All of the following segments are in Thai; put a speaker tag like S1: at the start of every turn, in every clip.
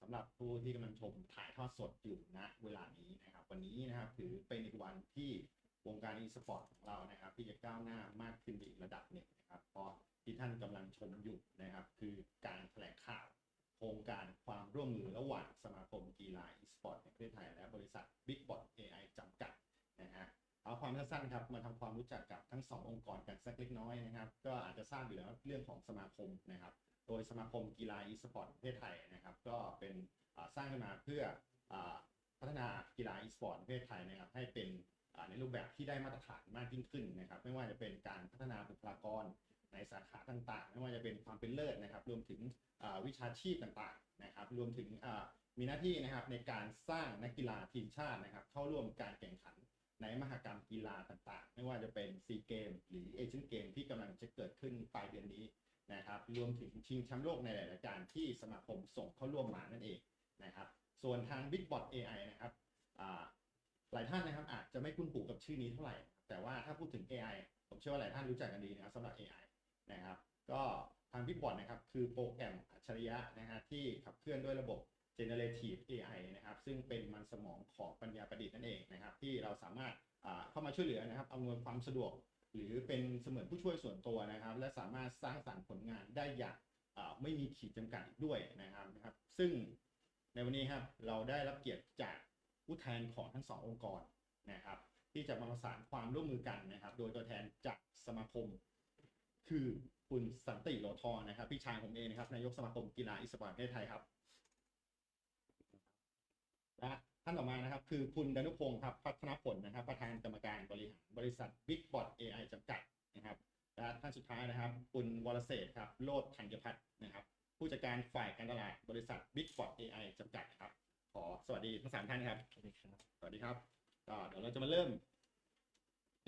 S1: สำหรับผู้ที่กำลังชมถ่ายทอดสดอยู่ณเวลานี้นะครับ วันนี้นะครับถือเป็นอีกวันที่วงการ e-sport ของเรานะครับ ที่จะก้าวหน้ามากขึ้นอีกระดับหนึ่งนะครับเพราะที่ท่านกำลังชมอยู่นะครับ คือการแถลงข่าวโครงการความร่วมมือระหว่างสมาคมกีฬา e-sport แห่งประเทศไทย และบริษัท Big Bot AI จำกัดนะฮะเอาความสั้นๆครับมาทำความรู้จักกับทั้งสององค์กรกันสักเล็กน้อยนะครับ ก็อาจจะทราบอยู่แล้วเรื่องของสมาคมนะครับ โดยสมาคมกีฬา e-sport ประเทศไทยนะครับ ก็เป็นสร้างขึ้นมาเพื่ออพัฒนากีฬา e-sport ประเทศไทยนะครับ ให้เป็นในรูปแบบที่ได้มาตรฐานมากยิ่งขึ้นนะครับ ไม่ว่าจะเป็นการพัฒนาบุคลากรในสาขาต่างๆ ไม่ว่าจะเป็นความเป็นเลิศนะครับ รวมถึงวิชาชีพต่างๆนะครับ รวมถึงมีหน้าที่นะครับในการสร้างนักกีฬาทีมชาตินะครับ เข้าร่วมการแข่งขันในมหกรรมกีฬาต่างๆ ไม่ว่าจะเป็นซีเกมหรือเอเชียนเกมที่กำลังจะเกิดขึ้นปลายเดือนนี้ นะครับรวมถึงชิงแชมป์โลกในหลายรายการที่สมาคมส่งเข้าร่วมมานั่นเองนะครับ ส่วนทาง Big Bot AI นะครับหลายท่านนะครับอาจจะไม่คุ้นหูกับชื่อนี้เท่าไหร่ แต่ว่าถ้าพูดถึง AI ผมเชื่อว่าหลายท่านรู้จักกันดีนะครับสำหรับ AI นะครับ ก็ทาง Big Bot นะครับคือโปรแกรมอัจฉริยะนะฮะที่ขับเคลื่อนด้วยระบบ generative AI นะครับ ซึ่งเป็นมันสมองของปัญญาประดิษฐ์นั่นเองนะครับ ที่เราสามารถเข้ามาช่วยเหลือนะครับอำนวยความสะดวก หรือเป็นเสมือนผู้ช่วยส่วนตัวนะครับ และสามารถสร้างสรรค์ผลงานได้อย่างไม่มีขีดจำกัดด้วยนะครับนะครับ ซึ่งในวันนี้ครับเราได้รับเกียรติจากผู้แทนของทั้งสององค์กรนะครับ ที่จะมาประสานความร่วมมือกันนะครับ โดยตัวแทนจากสมาคม คือคุณสันติโลทอนะครับ พี่ชายผมเองนะครับนายกสมาคมกีฬาอิสปอร์ตประเทศไทยครับและ ท่านต่อมานะครับ คือคุณดนุพงศ์ครับพัฒนผลนะครับ ประธานกรรมการบริหารบริษัท Big Bot AI จำกัดนะครับและท่านสุดท้ายนะครับ คุณวรเศรษฐ์ครับโลดธัญพัฒน์นะครับ ผู้จัดการฝ่ายการตลาดบริษัท Big Bot AI จำกัดครับ ขอสวัสดีทั้งสามท่านครับสวัสดีครับสวัสดีครับก็เดี๋ยวเราจะมาเริ่ม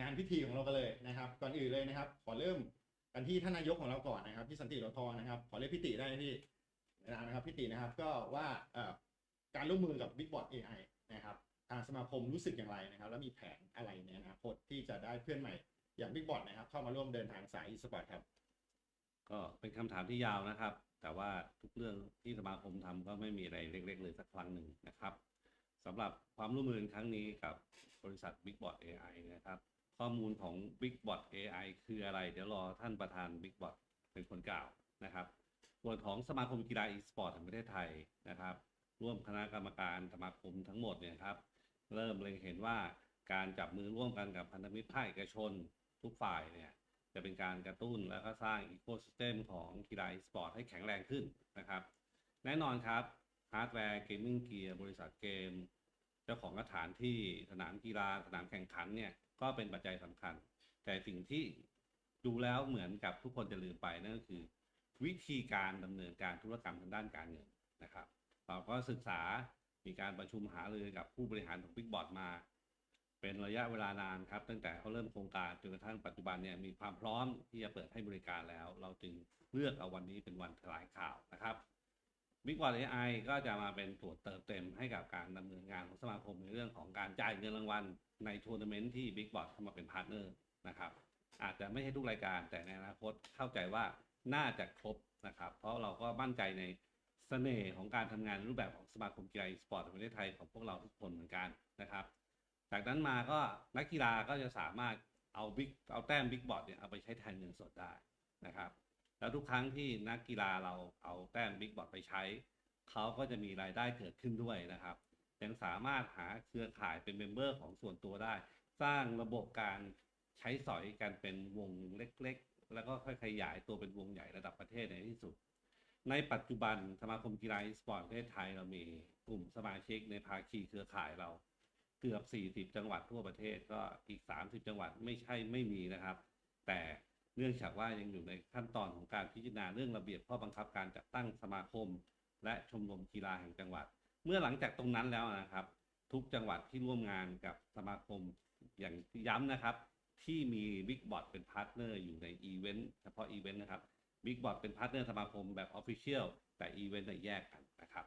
S1: งานพิธีของเรากันเลยนะครับ ก่อนอื่นเลยนะครับ ขอเริ่มกันที่ท่านนายกของเราก่อนนะครับพี่สันติโลทองนะครับ ขอเรียกพี่ติได้ไหมพี่นะครับพี่ตินะครับ ก็ว่าเอ่อ การร่วมมือกับ Big Bot AI นะครับทางสมาคมรู้สึกอย่างไรนะครับ แล้วมีแผนอะไรในอนาคตที่จะได้เพื่อนใหม่อย่าง Big Bot นะครับ เข้ามาร่วมเดินทางสาย e-sport ครับ
S2: ก็เป็นคำถามที่ยาวนะครับ แต่ว่าทุกเรื่องที่สมาคมทำก็ไม่มีอะไรเล็กๆเลยสักครั้งหนึ่งนะครับสำหรับความร่วมมือครั้งนี้กับบริษัท Big Bot AI นะครับ ข้อมูลของ Big Bot AI คืออะไร เดี๋ยวรอท่านประธาน Big Bot เป็นคนกล่าวนะครับส่วนของสมาคมกีฬา e-sport แห่งประเทศไทยนะครับ ร่วมคณะกรรมการสมาคมทั้งหมดเนี่ยครับ เริ่มเล็งเห็นว่าการจับมือร่วมกันกับพันธมิตรภาคเอกชนทุกฝ่ายเนี่ยจะเป็นการกระตุ้นและก็สร้างอีโค y ิสเต็มของกีฬา e-sport ให้แข็งแรงขึ้นนะครับ แน่นอนครับฮาร์ดแวร์เกมมิ่งเกียร์บริษัทเกม เจ้าของสถานที่สนามกีฬาสนามแข่งขันเนี่ยก็เป็นปัจจัยสำคัญ แต่สิ่งที่ดูแล้วเหมือนกับทุกคนจะลืมไปนั่นก็คือ วิธีการดำเนินการธุรกรรมทางด้านการเงินนะครับ เราก็ศึกษามีการประชุมหารือกับผู้บริหารของ Big b o t มา เป็นระยะเวลานานครับ ตั้งแต่เขาเริ่มโครงการจนกระทั่งปัจจุบันเนี่ยมีความพร้อมที่จะเปิดให้บริการแล้ว เราจึงเลือกเอาวันนี้เป็นวันแถลงข่าวนะครับ Big b o t AI ก็จะมาเป็นตัวเติมเต็มให้กับการดำเนินงานของสมาคมในเรื่องของการจ่ายเงินรางวัลในทัวร์นาเมนต์ที่ Big b o t เข้ามาเป็นพาร์ทเนอร์นะครับ อาจจะไม่ใช่ทุกรายการแต่ในอนาคตเข้าใจว่าน่าจะครบนะครับ เพราะเราก็มั่นใจใน สน่ห์ของการทำงานรูปแบบของสมาคมกีฬาสปอร์ตแห่งประเทศไทยของพวกเราทุกคนเหมือนกันนะครับ จากนั้นมาก็นักกีฬาก็จะสามารถเอาบิ๊กเอาแต้มบิ๊กบอร์ดเนี่ยเอาไปใช้แทนเงินสดได้นะครับ แล้วทุกครั้งที่นักกีฬาเราเอาแต้มบิ๊กบอร์ดไปใช้ เขาก็จะมีรายได้เกิดขึ้นด้วยนะครับยังสามารถหาเครือข่ายเป็นเมมเบอร์ของส่วนตัวได้ สร้างระบบการใช้สอยกันเป็นวงเล็ก ๆ แล้วก็ค่อยขยายตัวเป็นวงใหญ่ระดับประเทศในที่สุด ในปัจจุบันสมาคมกีฬาอีสปอร์ตประเทศไทยเรามีกลุ่มสมาชิกในภาคีเครือข่ายเรา เกือบ 40 จังหวัดทั่วประเทศก็อีก 30 จังหวัดไม่ใช่ไม่มีนะครับ แต่เนื่องจากว่ายังอยู่ในขั้นตอนของการพิจารณาเรื่องระเบียบข้อบังคับการจัดตั้งสมาคม และชมรมกีฬาแห่งจังหวัด เมื่อหลังจากตรงนั้นแล้วนะครับ ทุกจังหวัดที่ร่วมงานกับสมาคมอย่างย้ำนะครับ ที่มี Big b o t เป็นพาร์ทเนอร์อยู่ในอีเวนต์เฉพาะอีเวนต์นะครับ Big b o t เป็นพาร์ทเนอร์สมาคมแบบออฟฟิเชียลแต่อีเวนต์เนี่ยแยกกันนะครับ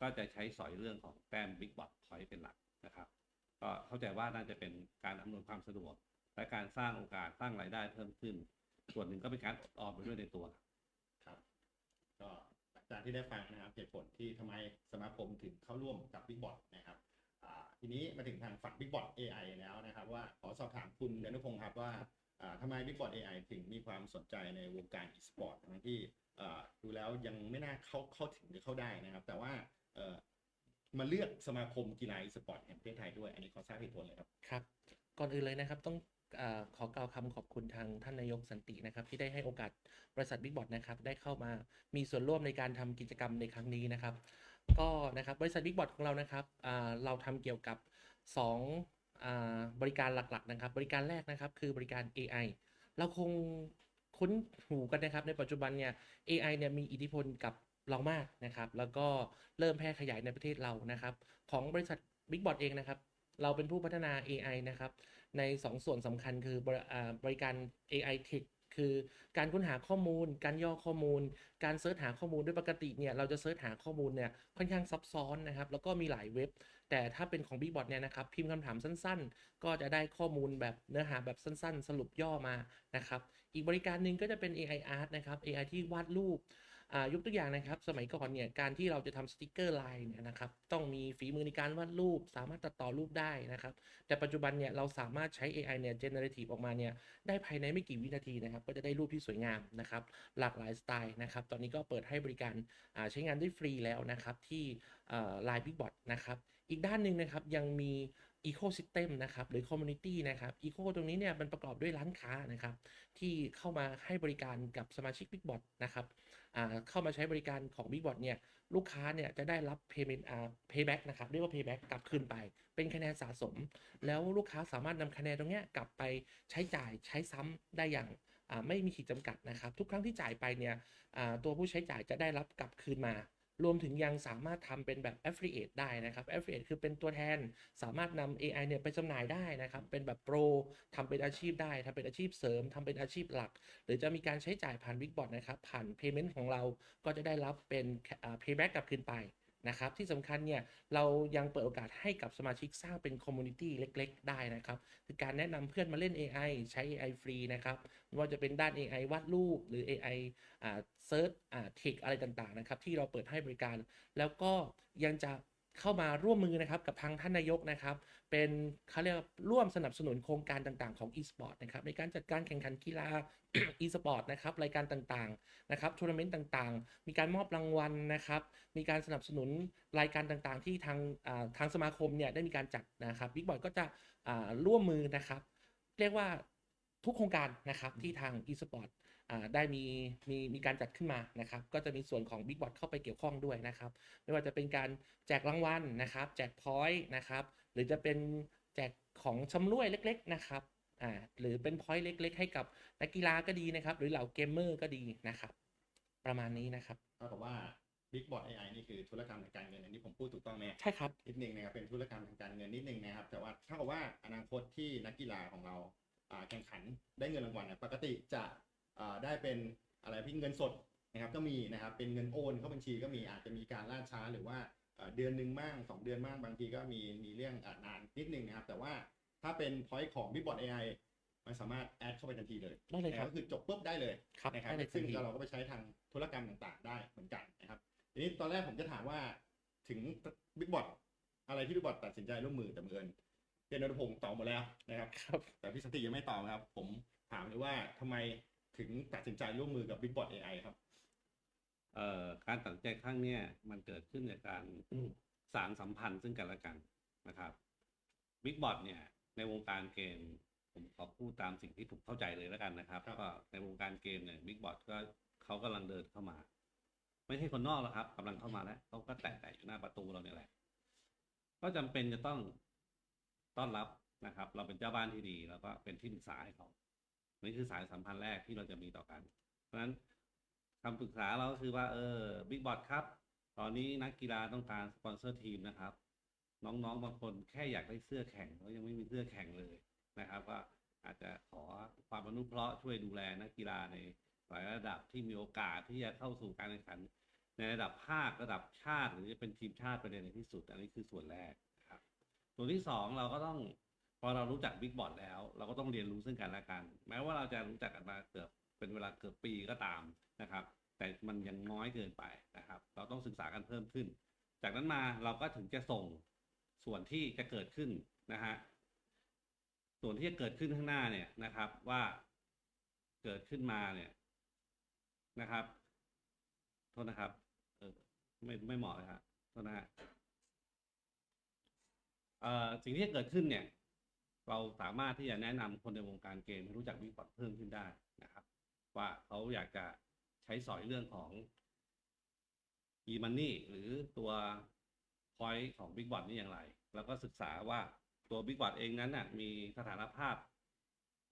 S2: ก็จะใช้สอยเรื่องของแต้ม Big b o t Point เป็นหลักนะครับ ก็เข้าใจว่าน่าจะเป็นการอำนวยความสะดวก และการสร้างโอกาสสร้างรายได้เพิ่มขึ้น ส่วนหนึ่งก็เป็นการอดออมไปด้วยในตัวครับ
S1: ครับก็หลังจากที่ได้ฟังนะครับเหตุผลที่ทำไมสมาคมถึงเข้าร่วมกับ Big b o t นะครับทีนี้มาถึงทางฝั่ง Big b o t AI แล้วนะครับ ว่าขอสอบถามคุณอนุพงศ์ครับว่า ทำไม Big b o t AI ถึงมีความสนใจในวงการ e-sport ทั้งที่อ่าดูแล้วยังไม่น่าเข้าเข้าถึงหรือเข้าได้นะครับ แต่ว่าเออมาเลือกสมาคมกีฬา e-sport แห่งประเทศไทยด้วยอันนี้ขอทราบเหตุผลเลยครับ
S3: ครับ ก่อนอื่นเลยนะครับต้องอาขอกล่าวคำขอบคุณทางท่านนายกสันตินะครับ ที่ได้ให้โอกาสบริษัทบิ๊กบอทนะครับ ได้เข้ามามีส่วนร่วมในการทำกิจกรรมในครั้งนี้นะครับ ก็นะครับบริษัทบิ๊กบอทของเรานะครับอ่าเราทำเกี่ยวกับ2อ่า บริการหลักๆนะครับ บริการแรกนะครับคือบริการ AI เราคงคุ้นหูกันนะครับ ในปัจจุบันเนี่ย AI เนี่ยมีอิทธิพลกับเรามากนะครับ แล้วก็เริ่มแพร่ขยายในประเทศเรานะครับ ของบริษัท Big b o t เองนะครับ เราเป็นผู้พัฒนา AI นะครับ ใน 2 ส่วนสำคัญคือบริอ่าบริการ AI Tech คือการค้นหาข้อมูล การย่อข้อมูล การเสิร์ชหาข้อมูลด้วยปกติเนี่ยเราจะเสิร์ชหาข้อมูลเนี่ยค่อนข้างซับซ้อนนะครับแล้วก็มีหลายเว็บ แต่ถ้าเป็นของ Big b o t เนี่ยนะครับพิมพ์คำถามสั้นๆ ก็จะได้ข้อมูลแบบเนื้อหาแบบสั้น ๆ สรุปย่อมานะครับอีกบริการหนึ่งก็จะเป็น AI Art นะครับ AI ที่วาดรูป ยกตัวอย่างนะครับ สมัยก่อนเนี่ยการที่เราจะทำสติกเกอร์ลน์เนี่ยนะครับต้องมีฝีมือในการวาดรูป สามารถตัดต่อรูปได้นะครับ แต่ปัจจุบันเนี่ยเราสามารถใช้ AI เนี่ย generative ออกมาเนี่ยได้ภายในไม่กี่วินาทีนะครับ ก็จะได้รูปที่สวยงามนะครับ หลากหลายสไตล์นะครับ ตอนนี้ก็เปิดให้บริการใช้งานได้ฟรีแล้วนะครับ ที่อ่า Line Big Bot นะครับ อีกด้านหนึ่งนะครับยังมี Ecosystem นะครับหรือ Community นะครับ Eco ตรงนี้เนี่ยมันประกอบด้วยร้านค้านะครับที่เข้ามาให้บริการกับสมาชิก Big Bot นะครับ เข้ามาใช้บริการของ Big b o t เนี่ยลูกค้าเนี่ยจะได้รับ payment อ่า payback นะครับเรียกว่า payback กลับคืนไป เป็นคะแนนสะสม แล้วลูกค้าสามารถนำคะแนนตรงเนี้ยกลับไปใช้จ่ายใช้ซ้ำได้อย่างอ่าไม่มีขีดจำกัดนะครับ ทุกครั้งที่จ่ายไปเนี่ยอ่าตัวผู้ใช้จ่ายจะได้รับกลับคืนมา รวมถึงยังสามารถทำเป็นแบบ affiliate ได้นะครับ affiliate คือเป็นตัวแทนสามารถนำ AI เนี่ยไปจำหน่ายได้นะครับ เป็นแบบโปรทำเป็นอาชีพได้ทำเป็นอาชีพเสริมทำเป็นอาชีพหลัก หรือจะมีการใช้จ่ายผ่าน w i g b o t นะครับ ผ่าน payment ของเราก็จะได้รับเป็น payback กลับคืนไป นะครับที่สำคัญเนี่ยเรายังเปิดโอกาสให้กับสมาชิกสร้างเป็นคอมมูนิตี้เล็ก ๆ ได้นะครับคือการแนะนำเพื่อนมาเล่น AI ใช้ AI ฟรีนะครับไม่ว่าจะเป็นด้าน AI วาดรูปหรือ AI อ่าเซิร์ชอ่าเทคอะไรต่างๆนะครับที่เราเปิดให้บริการ แล้วก็ยังจะ เข้ามาร่วมมือนะครับกับทางท่านนายกนะครับ เป็นเขาเรียกว่าร่วมสนับสนุนโครงการต่างๆของ e-sport นะครับในการจัดการแข่งขันกีฬา e-sport นะครับรายการต่างๆนะครับทัวร์นาเมนต์ต่างๆ มีการมอบรางวัลนะครับ มีการสนับสนุนรายการต่างๆ ที่ทางทางสมาคมเนี่ยได้มีการจัดนะครับบิ๊กบอยก็จะร่วมมือนะครับ เรียกว่าทุกโครงการนะครับที่ทาง e-sport ได้มีมีมีการจัดขึ้นมานะครับ ก็จะมีส่วนของ Big b o t เข้าไปเกี่ยวข้องด้วยนะครับ ไม่ว่าจะเป็นการแจกรางวัลนะครับ แจกพอยต์นะครับ หรือจะเป็นแจกของชำร่วยเล็ก ๆ นะครับอ่าหรือเป็นพอยต์เล็ก ๆ ให้กับนักกีฬาก็ดีนะครับ หรือเหล่าเกมเมอร์ก็ดีนะครับ ประมาณนี้นะครับ
S1: เท่ากับว่า Big b o t AI นี่คือธุรกรรมทางการเงินอันนี้ผมพูดถูกต้องไหม
S3: ใช่ครับ
S1: นิดนึงนะครับเป็นธุรกรรมทางการเงินนิดนึงนะครับ แต่ว่าเท่ากับว่าอนาคตที่นักกีฬาของเราอ่าแข่งขันได้เงินรางวัลเนี่ยปกติจะอ่า ได้เป็นอะไรพี่เงินสดนะครับก็มีนะครับเป็นเงินโอนเข้าบัญชีก็มีอาจจะมีการล่าช้าหรือว่าเอ่อเดือนหนึ่งบ้างสองเดือนบ้างบางทีก็มีมีเรื่องอ่านานนิดนึงนะครับ แต่ว่าถ้าเป็น point ของ Big b o t AI มันสามารถแอดเข้าไปทันทีเลย
S3: ได้เลยครับ
S1: นะก็คือจบปุ๊บได้เลย
S3: ครับ
S1: นะครับ
S3: ได้เลยทั
S1: ซึ่
S3: น
S1: ง
S3: ที
S1: เราก็ไปใช้ทางธุรกรรมต่างๆ ได้เหมือนกันนะครับทีนี้ตอนแรกผมจะถามว่าถึงบิ๊กบอ t อะไรที่บิ๊กบอ t ตัดสินใจร่วมมือแต่บังเอิญเดนนพงศ์ตอบหมดแล้วนะครับ
S3: ครับ
S1: แต่พี่สันติยังไม่ตอบนะครับ ผมถามเลยว่าทำไม ถึงตัดสินใจร่วมมือกับ Big b o t AI ครับ
S2: เอ่อการตัดสินใจครั้งเนี้ยมันเกิดขึ้นจากการ
S3: อืม
S2: สารสัมพันธ์ซึ่งกันและกันนะครับบิ๊กบอ t เนี่ยในวงการเกม ผมขอพูดตามสิ่งที่ผมเข้าใจเลยแล้วกันนะครับ
S1: ครับ
S2: ก็ในวงการเกมเนี่ยบิ๊กบอ t ก็เขากำลังเดินเข้ามา ไม่ใช่คนนอกแล้วครับกำลังเข้ามาแล้วเขาก็แตะๆอยู่หน้าประตูเราเนี่ยแหละ ก็จำเป็นจะต้องต้อนรับนะครับ เราเป็นเจ้าบ้านที่ดี แล้วก็เป็นที่ปรึกษาให้เขา นี่คือสายสัมพันธ์แรกที่เราจะมีต่อกัน เพราะฉะนั้นคำปรึกษาเราก็คือว่าเออบิ๊กบอ t ครับ ตอนนี้นักกีฬาต้องการสปอนเซอร์ทีมนะครับ น้องๆบางคนแค่อยากได้เสื้อแข่งเขายังไม่มีเสื้อแข่งเลยนะครับก็อาจจะขอความอนุเคราะห์ช่วยดูแลนักกีฬาในหลายระดับที่มีโอกาสที่จะเข้าสู่การแข่งขัน ในระดับภาคระดับชาติ หรือจะเป็นทีมชาติไปเลยในที่สุด อันนี้คือส่วนแรกครับส่วนที่สองเราก็ต้อง พอเรารู้จักบิ๊กบอ t แล้ว เราก็ต้องเรียนรู้ซึ่งกันและกัน แม้ว่าเราจะรู้จักกันมาเกือบเป็นเวลาเกือบปีก็ตามนะครับ แต่มันยังน้อยเกินไปนะครับ เราต้องศึกษากันเพิ่มขึ้น จากนั้นมาเราก็ถึงจะส่งส่วนที่จะเกิดขึ้นนะฮะส่วนที่จะเกิดขึ้นข้างหน้าเนี่ยนะครับว่าเกิดขึ้นมาเนี่ยนะครับโทษนะครับ เออไม่ไม่เหมาะเลยครับโทษนะฮะเอ่อสิ่งที่จะเกิดขึ้นเนี่ย เราสามารถที่จะแนะนำคนในวงการเกมให้รู้จักบิ๊กบอทเพิ่มขึ้นได้นะครับ ว่าเขาอยากจะใช้สอยเรื่องของ e-money หรือตัว point ของ Big b o t นี่อย่างไร แล้วก็ศึกษาว่าตัว Big b o t เองนั้นน่ะมีสถานภาพ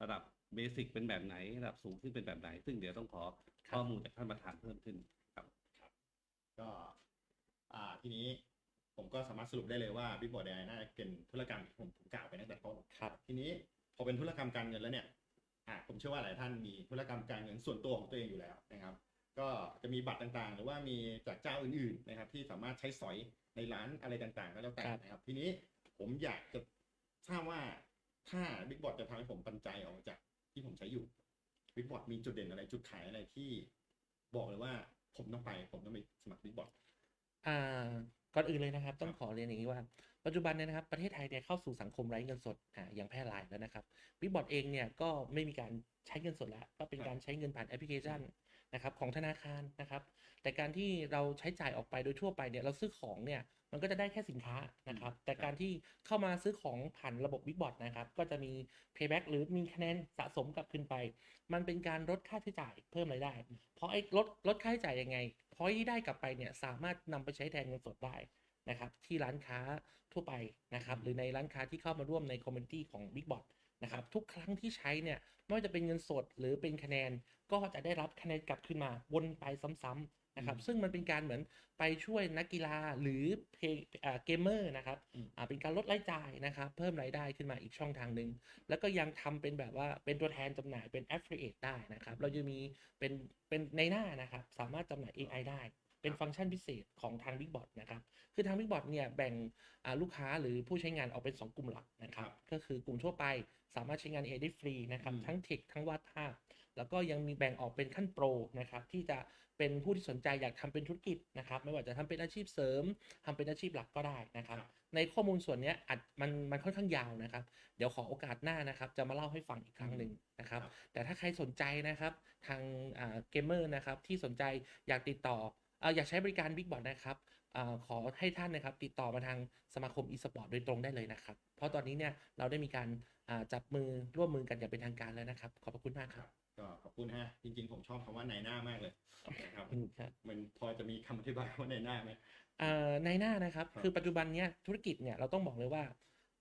S2: ระดับเบสิกเป็นแบบไหน ระดับสูงขึ้นเป็นแบบไหน ซึ่งเดี๋ยวต้องขอข้อมูลจากท่านประธานเพิ่มขึ้นครับ
S1: ก็ อ่าทีนี้ ผมก็สามารถสรุปได้เลยว่า Big Board AI น่าจะเป็นธุรกรรมที่ผมผมกล่าวไปตั้งแต่ต้น
S3: ครับ
S1: ทีนี้พอเป็นธุรกรรมการเงินแล้วเนี่ยอ่าผมเชื่อว่าหลายท่านมีธุรกรรมการเงินส่วนตัวของตัวเองอยู่แล้วนะครับ ก็จะมีบัตรต่างๆ หรือว่ามีจากเจ้าอื่นๆนะครับ ที่สามารถใช้สอยในร้านอะไรต่างๆ ก็แล้วแต่
S3: ครับ
S1: นะครับ ทีนี้ผมอยากจะทราบว่าถ้า Big Board จะทำให้ผมปันใจออกจากที่ผมใช้อยู่ Big Board มีจุดเด่นอะไรจุดขายอะไรที่บอกเลยว่าผมต้องไป ผมต้องไปสมัคร Big Board
S3: อ่า ก่อนอื่นเลยนะครับ ต้อง
S1: ครับ
S3: ขอเรียนอย่างนี้ว่า ปัจจุบันเนี่ยนะครับประเทศไทยเนี่ยเข้าสู่สังคมไร้เงินสดอ่าอย่างแพร่หลายแล้วนะครับบิ๊กบอทเองเนี่ยก็ไม่มีการใช้เงินสดแล้วก็เป็นการใช้เงินผ่านแอปพลิเคชันนะครับของธนาคารนะครับ แต่การที่เราใช้จ่ายออกไปโดยทั่วไปเนี่ยเราซื้อของเนี่ยมันก็จะได้แค่สินค้านะครับ แต่การที่เข้ามาซื้อของผ่านระบบบิ๊กบอทนะครับ ก็จะมี payback หรือมีคะแนนสะสมกลับขึ้นไป มันเป็นการลดค่าใช้จ่ายเพิ่มรายได้ เพราะไอ้ลดลดค่าใช้จ่ายยังไง พอยที่ได้กลับไปเนี่ยสามารถนำไปใช้แทนเงินสดได้นะครับที่ร้านค้าทั่วไปนะครับหรือในร้านค้าที่เข้ามาร่วมในคอมมูนิตี้ของ Big b o t นะครับทุกครั้งที่ใช้เนี่ยไม่ว่าจะเป็นเงินสดหรือเป็นคะแนนก็จะได้รับคะแนนกลับขึ้นมาวนไปซ้ำๆ นะครับ
S1: อืม
S3: ซึ่งมันเป็นการเหมือนไปช่วยนักกีฬาหรือเพย์อ่าเกมเมอร์นะครับ
S1: อืม
S3: อ่าเป็นการลดรายจ่ายนะครับ เพิ่มรายได้ขึ้นมาอีกช่องทางหนึ่งแล้วก็ยังทำเป็นแบบว่าเป็นตัวแทนจำหน่ายเป็น affiliate ได้นะครับ เราจะมีเป็นเป็นในหน้านะครับ สามารถจำหน่าย AI ได้ เป็นฟังก์ชันพิเศษของทาง Big Bot นะครับ คือทาง Big Bot เนี่ยแบ่งอ่าลูกค้าหรือผู้ใช้งานออกเป็น 2 กลุ่มหลักนะครับ ก็คือกลุ่มทั่วไปสามารถใช้งาน AI ได้ฟรีนะครับ
S1: อืม
S3: ทั้งเทคทั้งวาดภาพ แล้วก็ยังมีแบ่งออกเป็นขั้นโปรนะครับที่จะเป็นผู้ที่สนใจอยากทำเป็นธุรกิจนะครับ ไม่ว่าจะทำเป็นอาชีพเสริมทำเป็นอาชีพหลักก็ได้นะครับ
S1: ครับ
S3: ในข้อมูลส่วนเนี้ยอัดมันมันค่อนข้างยาวนะครับ เดี๋ยวขอโอกาสหน้านะครับ จะมาเล่าให้ฟังอีกครั้งหนึ่งนะครับ
S1: ครับ
S3: แต่ถ้าใครสนใจนะครับทางอ่าเกมเมอร์นะครับที่สนใจอยากติดต่อเอ่ออยากใช้บริการ Big b o t นะครับอาขอให้ท่านนะครับ ติดต่อมาทางสมาคม e-sport โดยตรงได้เลยนะครับ เพราะตอนนี้เนี่ยเราได้มีการอ่าจับมือร่วมมือกันอย่างเป็นทางการแล้วนะครับ ขอบพระคุณมาก
S1: ค
S3: ครั
S1: รับบ ก็ขอบคุณฮะ จริง ๆ ผมชอบคำว่าในหน้ามากเลยนะครับ
S3: อืมครับ
S1: มันพอจะมีคำอธิบายว่าในหน้าไหม
S3: เอ่อในหน้านะครับ
S1: ครับ
S3: คือปัจจุบันเนี้ยธุรกิจเนี่ยเราต้องบอกเลยว่า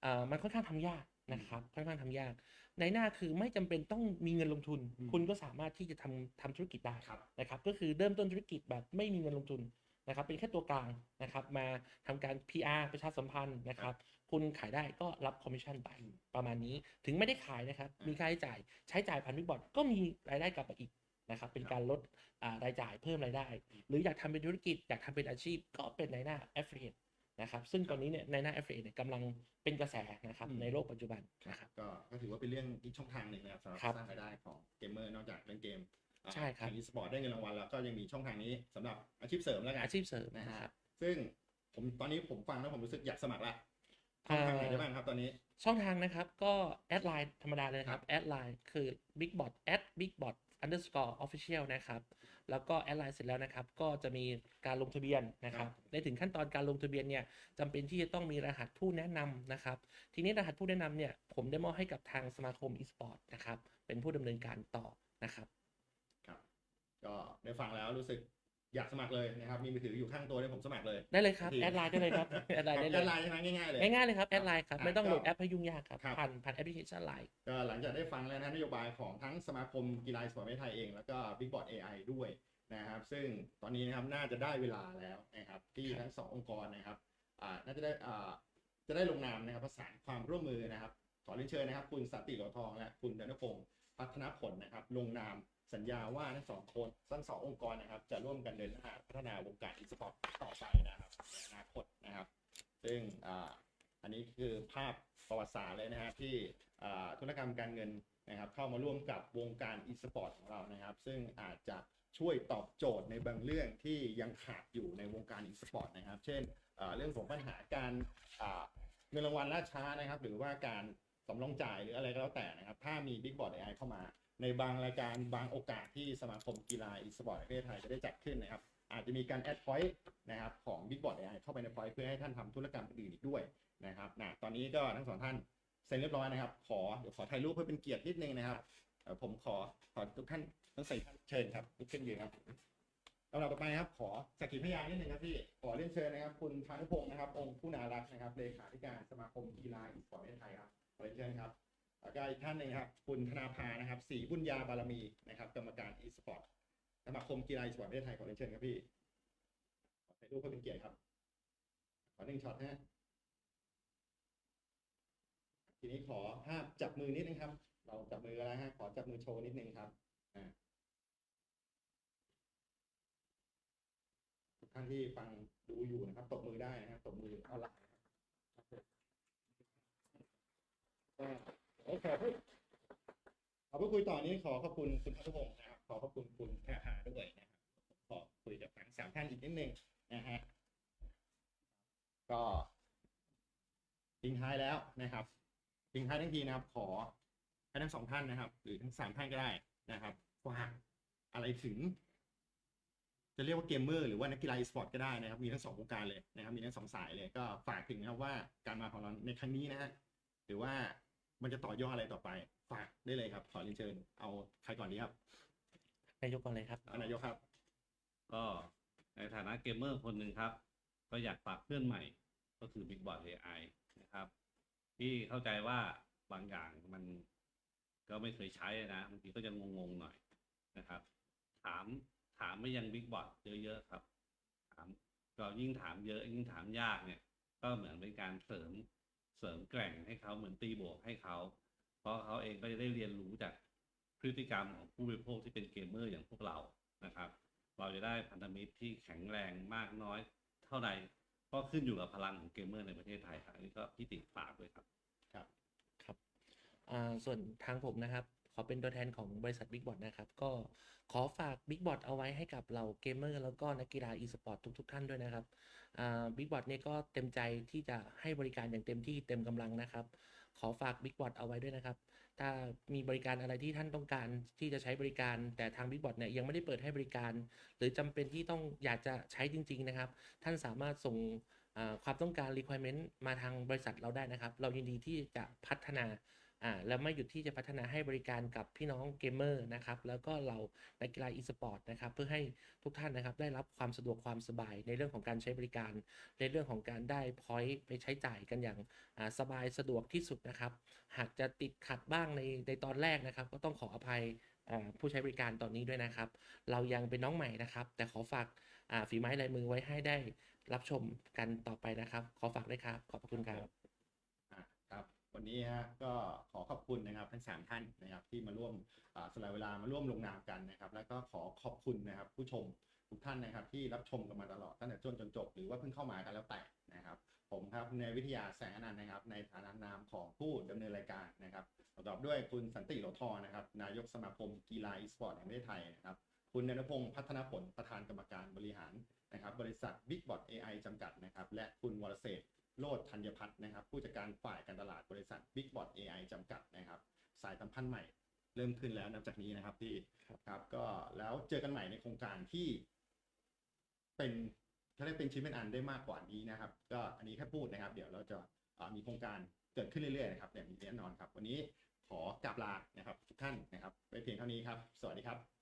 S3: เอ่อมันค่อนข้างทำยากนะครับค่อนข้างทำยาก ในหน้าคือไม่จำเป็นต้องมีเงินลงทุน
S1: อืม
S3: คุณก็สามารถที่จะทำทำธุรกิจได้
S1: ครับ
S3: นะครับ ก็คือเริ่มต้นธุรกิจแบบไม่มีเงินลงทุนนะครับ เป็นแค่ตัวกลางนะครับ มาทำการ PR ประชาสัมพันธ์นะครับ คุณขายได้ก็รับคอมมิชชั่นไป
S1: อืม
S3: ประมาณนี้ถึงไม่ได้ขายนะครับ
S1: อ่ามี
S3: มีค่าใช้จ่ายใช้จ่ายผ่านวิบอร์ดก็มีรายได้กลับมาอีกนะครับ เป็นการลดอ่ารายจ่ายเพิ่มรายได้ หรืออยากทำเป็นธุรกิจอยากทำเป็นอาชีพก็เป็นในหน้า affiliate นะครับ ซึ่งตอนนี้เนี่ยในหน้า affiliate เนี่ยกำลังเป็นกระแสนะครับ
S1: อืม
S3: ในโลกปัจจุบันนะครับ
S1: ก็ก็ถือว่าเป็นเรื่องอีกช่องทางหนึ่งนะครับสำหรับ
S3: ครับ
S1: สร้างรายได้ของเกมเมอร์นอกจากเล่นเกมอ่า
S3: ใช่ครับ
S1: แข่งอีสปอร์ตได้เงินรางวัลแล้วก็ยังมีช่องทางนี้สำหรับอาชีพเสริมแล้วกัน
S3: อาชีพเสริม
S1: นะ
S3: นะ
S1: ฮะ
S3: ครับ
S1: ซึ่งผมตอนนี้ผมฟังแล้วผมรู้สึกอยากสมัครละ ช่องทางไหนได้บ้างครับตอนนี้
S3: ช่องทางนะครับก็แอดไลน์ธรรมดาเลยนะครับแอดไลน์คือ bigbot at bigbot underscore official นะครับ แล้วก็แอดไลน์เสร็จแล้วนะครับ ก็จะมีการลงทะเบียนนะครับ ในถึงขั้นตอนการลงทะเบียนเนี่ยจำเป็นที่จะต้องมีรหัสผู้แนะนำนะครับ ทีนี้รหัสผู้แนะนำเนี่ย ผมได้มอบให้กับทางสมาคม e-sport นะครับ เป็นผู้ดำเนินการต่อนะครับ
S1: ครับ ก็ได้ฟังแล้วรู้สึก อยากสมัครเลยนะครับ มีมือถืออยู่ข้างตัวเนี่ยผมสมัครเลย
S3: ได้เลยครับ
S1: ดี
S3: แอดไลน์ได้เลยครับ แอดไลน์ได้
S1: แอ
S3: เล
S1: ด
S3: ย
S1: ไลน์ใช่ไหมง่ายๆเลย
S3: ง่ายๆเลยครับ แอดไลน์ครับ
S1: อะ
S3: ไม่ต้องโหลด
S1: ก็
S3: แอปให้ยุ่งยากครับ
S1: ครับ
S3: ผ่านผ่านแอปพลิเคชันไลน์
S1: ก็หลังจากได้ฟังแล้วนะนโยบายของทั้งสมาคมกีฬาสปอร์ตประเทศไทยเอง แล้วก็ Big b o t AI ด้วยนะครับ ซึ่งตอนนี้นะครับน่าจะได้เวลาแล้วนะครับที่ทั้งสององค์กรนะครับอ่าน่าจะได้อ่าจะได้ลงนามนะครับประสานความร่วมมือนะครับ ขอเรียนเชิญนะครับ คุณสันติโหลทองและคุณดนพงศ์พัฒนผลนะครับ ลงนาม สัญญาว่าทั้งสองคนทั้งสององค์กรนะครับ จะร่วมกันเดินหน้าพัฒนาวงการอีสปอร์ตต่อไปนะครับในอนาคตนะครับ ซึ่งอ่าอันนี้คือภาพประวัติศาสตร์เลยนะฮะที่อ่าธุรกรรมการเงินนะครับ เข้ามาร่วมกับวงการอีสปอร์ตของเรานะครับ ซึ่งอาจจะช่วยตอบโจทย์ในบางเรื่องที่ยังขาดอยู่ในวงการอีสปอร์ตนะครับ เช่นเอ่อเรื่องของปัญหาการอ่าเงินรางวัลล่าช้านะครับ หรือว่าการ สำรองจ่ายหรืออะไรก็แล้วแต่นะครับ ถ้ามี Big Board AI เข้ามา ในบางรายการบางโอกาสที่สมาคมกีฬาอีสปอร์ตประเทศไทยจะได้จัดขึ้นนะครับ อาจจะมีการแอดพอยต์นะครับของ Big Board AI เข้าไปในพอยต์เพื่อให้ท่านทำธุรกรรมอื่นอีกด้วยนะครับนะตอนนี้ก็ทั้งสองท่านเซ็นเรียบร้อยนะครับ ขอเดี๋ยวขอถ่ายรูปเพื่อเป็นเกียรตินิดนึงนะครับผมขอขอทุกท่านทั้งใส่เชิญครับลุกขึ้นยืนครับลำดับต่อไปครับ ขอสักขีพยานนิดนึงครับพี่ขอเรียนเชิญนะครับ คุณพานุพงศ์นะครับ องค์ผู้นารักนะครับเลขาธิการสมาคมกีฬาอีสปอร์ตประเทศไทยครับ ขอเรียนเชิญครับแล้วก็อีกท่านหนึ่งครับ คุณธนาภานะครับศรีบุญญาบารมีนะครับ กรรมการอีสปอร์ตสมาคมกีฬาอีสปอร์ตประเทศไทยขอเรียนเชิญครับพี่ขอถ่ายรูปเพื่อเป็นเกียรติครับ ขอหนึ่งช็อตนะฮะทีนี้ขอภาพจับมือนิดนึงครับ เราจับมือกันแล้วฮะขอจับมือโชว์นิดนึงครับทุกท่านที่ฟังดูอยู่นะครับตบมือได้นะครับตบมือออนไลน์นะครับก็โอเคพูดขอพูดคุยต่อนี้ขอขอบคุณคุณพัฒพงศ์นะครับ ขอขอบคุณคุณแพรพาด้วยนะครับขอคุยกับทั้งสามท่านอีกนิดนึงนะฮะก็ทิ้งท้ายแล้วนะครับทิ้งท้ายทั้งทีนะครับ ขอให้ทั้งสองท่านนะครับ หรือทั้งสามท่านก็ได้นะครับฝากอะไรถึง จะเรียกว่าเกมเมอร์หรือว่านักกีฬาอีสปอร์ตก็ได้นะครับ มีทั้งสองวงการเลยนะครับ มีทั้งสองสายเลยก็ฝากถึงนะครับว่าการมาของเราในครั้งนี้นะฮะหรือว่า มันจะต่อยอดอะไรต่อไป ฝากได้เลยครับ ขอเรียนเชิญ เอาใครก่อนดีครับ
S3: นายกก่อนเลยครับ
S1: นายกครับ
S2: ก็ในฐานะเกมเมอร์คนหนึ่งครับ ก็อยากฝากเพื่อนใหม่ ก็คือ Big b o a r d AI นะครับ ที่เข้าใจว่าบางอย่างมันก็ไม่เคยใช้นะบางทีก็จะงงๆหน่อยนะครับ ถามถามไม่ยัง Big b o a r d เยอะๆครับ ถามก็ยิ่งถามเยอะยิ่งถามยากเนี่ย ก็เหมือนเป็นการเสริม เสริมแกร่งให้เขาเหมือนตีบวกให้เขา เพราะเขาเองก็จะได้เรียนรู้จากพฤติกรรมของผู้บริโภคที่เป็นเกมเมอร์อย่างพวกเรานะครับ เราจะได้พันธมิตรที่แข็งแรงมากน้อยเท่าใดก็ขึ้นอยู่กับพลังของเกมเมอร์ในประเทศไทยครับอันนี้ก็พี่ติฝากด้วยครับ
S3: ครับอ่าส่วนทางผมนะครับขอเป็นตัวแทนของบริษัท Big b o t นะครับ ก็ขอฝาก Big b o t เอาไว้ให้กับเราเกมเมอร์แล้วก็นักกีฬา e-sport ทุกๆ ท่านด้วยนะครับ อ่า Big b o t เนี่ยก็เต็มใจที่จะให้บริการอย่างเต็มที่เต็มกำลังนะครับ ขอฝาก Big b o t เอาไว้ด้วยนะครับ ถ้ามีบริการอะไรที่ท่านต้องการที่จะใช้บริการ แต่ทาง Big b o t เนี่ยยังไม่ได้เปิดให้บริการ หรือจำเป็นที่ต้องอยากจะใช้จริง ๆ นะครับ ท่านสามารถส่งความต้องการ requirement มาทางบริษัทเราได้นะครับ เรายินดีที่จะพัฒนา อ่าแล้วไม่หยุดที่จะพัฒนาให้บริการกับพี่น้องเกมเมอร์นะครับแล้วก็เรานักกีฬา e-sport นะครับเพื่อให้ทุกท่านนะครับได้รับความสะดวกความสบายในเรื่องของการใช้บริการ ในเรื่องของการได้ point ไปใช้จ่ายกันอย่างอ่าสบายสะดวกที่สุดนะครับ หากจะติดขัดบ้างในในตอนแรกนะครับ ก็ต้องขออภัยอ่าผู้ใช้บริการตอนนี้ด้วยนะครับ เรายังเป็นน้องใหม่นะครับ แต่ขอฝากอ่าฝีไม้ลายมือไว้ให้ได้รับชมกันต่อไปนะครับ ขอฝากด้วยครับ ขอบพระคุณ
S1: ครับ วันนี้ฮะก็ขอขอบคุณนะครับทั้งสามท่านนะครับที่มาร่วมอ่าสละเวลามาร่วมลงนามกันนะครับ แล้วก็ขอขอบคุณนะครับ ผู้ชมทุกท่านนะครับที่รับชมกันมาตลอดตั้งแต่ต้นจนจบ หรือว่าเพิ่งเข้ามากันแล้วแต่นะครับ ผมครับในวิทยาแสงอนันต์นะครับ ในฐานะนามของผู้ดำเนินรายการนะครับประกอบด้วยคุณสันติโหลทอนะครับ นายกสมาคมกีฬาอีสปอร์ตแห่งประเทศไทยนะครับคุณนนพงศ์พัฒนผลประธานกรรมการบริหารนะครับ บริษัท Big b o t AI จำกัดนะครับ และคุณวรเศรษฐ โลดธัญพัฒน์นะครับ ผู้จัดการฝ่ายการตลาดบริษัท Big b o t AI จำกัดนะครับ สายสัมพันธ์ใหม่เริ่มขึ้นแล้วนับจากนี้นะครับที่
S3: ครับ
S1: ครับ ก็แล้วเจอกันใหม่ในโครงการที่ เป็นเขาเรียกเป็นชิ้นเป็นอันได้มากกว่านี้นะครับ ก็อันนี้แค่พูดนะครับ เดี๋ยวเราจะอ่ามีโครงการเกิดขึ้นเรื่อยๆนะครับอย่างมีแน่นอนครับ วันนี้ขอกราบลานะครับ ทุกท่านนะครับไว้เพียงเท่านี้ครับ สวัสดีครับ